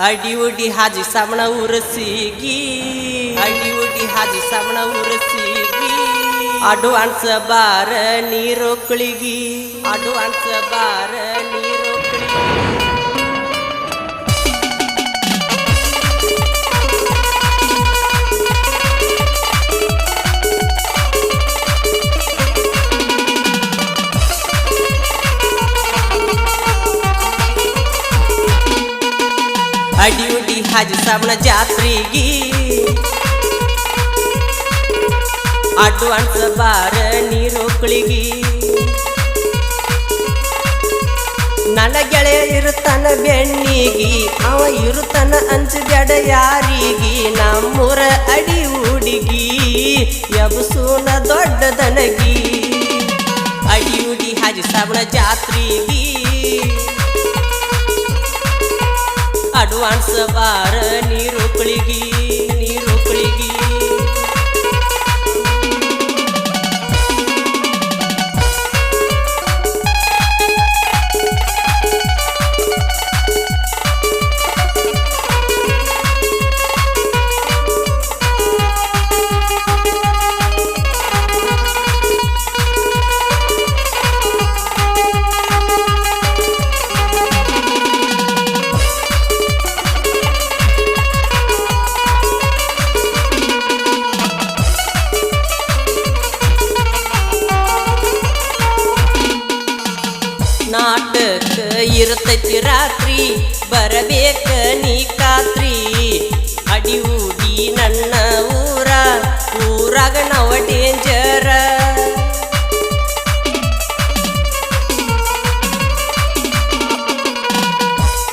ಅಡಿ ಉಡಿ ಹಾಜಿ ಸಾಮಣ ಉರಸಿಗಿ ಅಡಿ ಉಡಿ ಹಾಜಿ ಸಾಮಣ ಉರಸಿಗಿ ಅಡ್ವಾನ್ಸ್ ಬಾರ ನೀರೊಕ್ಕಳಿಗಿ ಅಡ್ವಾನ್ಸ್ ಬಾರ ನೀರೊಕ್ಕಳಿಗಿ ಹಾಜಿ ಸಾಮಣ ಜಾತ್ರೆಗಿ. ಅಡ್ವಾನ್ಸ್ ಬಾರ ನೀರೊಕ್ಕಳಿಗಿ ನನ್ನ ಗೆಳೆಯ ಇರುತ್ತಾನ ಬೆಣ್ಣಿಗಿ, ಅವ ಇರುತ್ತಾನ ಗಡ ಯಾರಿಗಿ. ನಮ್ಮೂರ ಅಡಿ ಹುಡುಗಿ, ಎಬಸೂನ ದೊಡ್ಡದನಗಿ. ಅಡಿ ಉಡಿ ಹಾಜಿ ಸಾಬಣ ಜಾತ್ರೆಗಿ. ಅಡ್ವಾನ್ಸ್ ಬಾರ ನೀರೊಕ್ಕಳಿಗಿ ನೀರೊಕ್ಕಳಿಗಿ ಇರ್ತೈತಿ ರಾತ್ರಿ, ಬರಬೇಕ ನೀ ಕಾತ್ರಿ. ಅಡಿ ಊಡಿ ನನ್ನ ಊರ, ಊರಾಗ ನವ ಡೇಂಜರ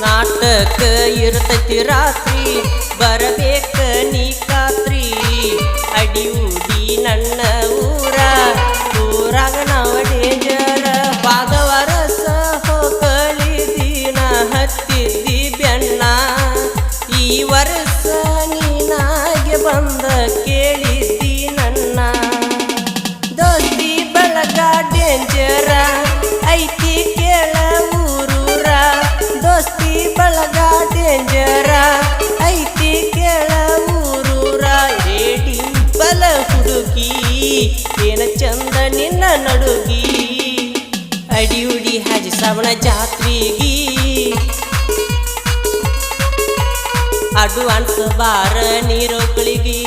ನಾಟಕ ಇರ್ತೈತಿ ರಾತ್ರಿ, ಬರಬೇಕ ನೀ ಕಾತ್ರಿ. ಅಡಿ ಊಡಿ ನನ್ನ ಊರ, ಊರಾಗ ಬಂದ ನನ್ನ. ದೋಸ್ತಿ ಬಳಗ ಡೇಂಜರ ಐತಿ ಕೇಳ ದೋಸ್ತಿ ಬಳಗ ಡೇಂಜರ ಐತಿ ಕೇಳ ಬಲ ಹುಡುಗಿ ನಡುಗಿ. ಅಡಿ ಉಡಿ ಹಾಜಿ ಜಾತ್ರೆಗಿ ಅಡ್ವಾನ್ಸ್ ಬಾರ ನೀರೊಕ್ಕಳಿಗಿ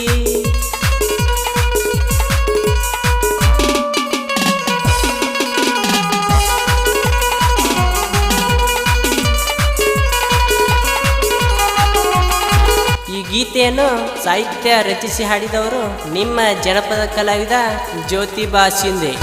ಈ ಗೀತೆಯನ್ನು ಸಾಹಿತ್ಯ ರಚಿಸಿ ಹಾಡಿದವರು ನಿಮ್ಮ ಜನಪದ ಕಲಾವಿದ ಜ್ಯೋತಿಬಾ ಶಿಂದೆ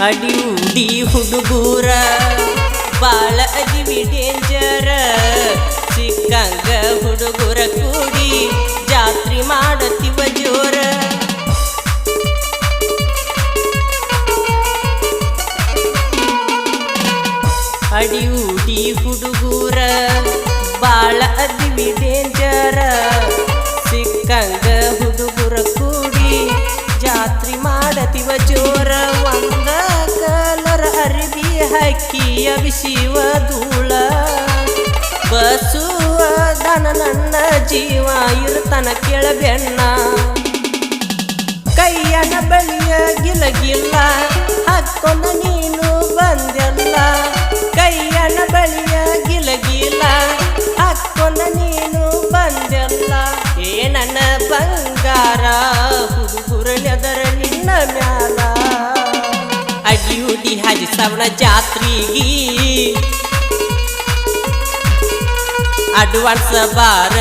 ಅಡಿ ಉಡಿ ಹುಡುಗೂರ ಬಾಳ ಅದಿವಿ ಡೇಂಜರ. ಚಿಕ್ಕಂಗ ಹುಡುಗರ ಕೂಡಿ ಜಾತ್ರೆ ಮಾಡತಿವ ಬಿಸಿವ ಧೂಳ. ಬಸುವ ದನ ನನ್ನ ಜೀವ ಇರ್ತಾನ ಕೆಳಬೆಣ್ಣ ಕೈಯನ ಬಳಿಯ ಗಿಲಗಿಲ್ಲ ಹಾಕೊಂಡ ನೀನು ಬಂದೆಲ್ಲ. ಕೈಯನ ಬಳಿಯ ಅಡಿ ಸವಣ ಹಾಜಿ ಶ್ರವಣ ಜಾತ್ರೆಗಿ ಅಡ್ವಾನ್ಸ್ ಬಾರ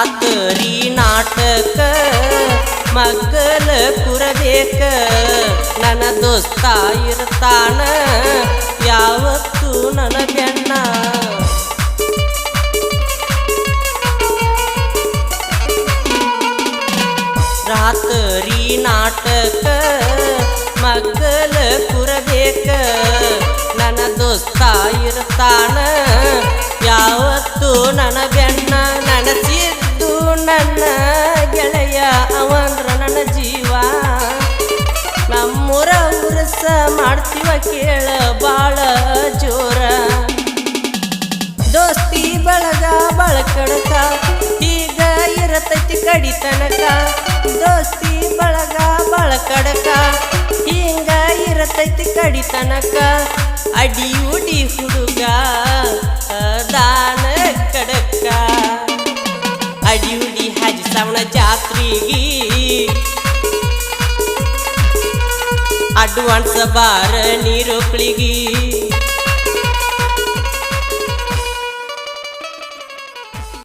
ನೀರೊಕ್ಕಳಿಗಿ ನಾಟಕ, ಮಕ್ಕಳ ಕುರಬೇಕ. ನನ್ನ ದೋಸ್ತ ಇರ್ತಾನ, ಯಾವತ್ತು ನನ್ನ ಬೆಣ್ಣ ರಾತ್ರಿ ನಾಟಕ, ಮಕ್ಕಳ ಕುರಬೇಕ. ನನ್ನ ದೋಸ್ತ ಇರ್ತಾನ, ಯಾವತ್ತು ನನ್ನ ಬೆನ್ನ ಉರಸ ಮಾಡ್ತೀವ ಕೇಳ ಬಾಳ ಜೋರ. ದೋಸ್ತಿ ಬಳಗ ಬಳಕಡಕ ಈಗ ಇರತೈತಿ ಕಡಿ ತನಕ. ದೋಸ್ತಿ ಬಳಗ ಬಳಕಡಕ ಹಿಂಗ ಇರತೈತಿ ಕಡಿ ತನಕ. ಅಡಿ ಉಡಿ ಹುಡುಗ, ದಾನ ಕಡಕ. ಅಡಿ ಉಡಿ ಹಜ್ ಸವಣ ಜಾತ್ರೆಗಿ ಅಡ್ವಾನ್ಸ್ ಬಾರ ನೀರೊಕ್ಳಿಗಿ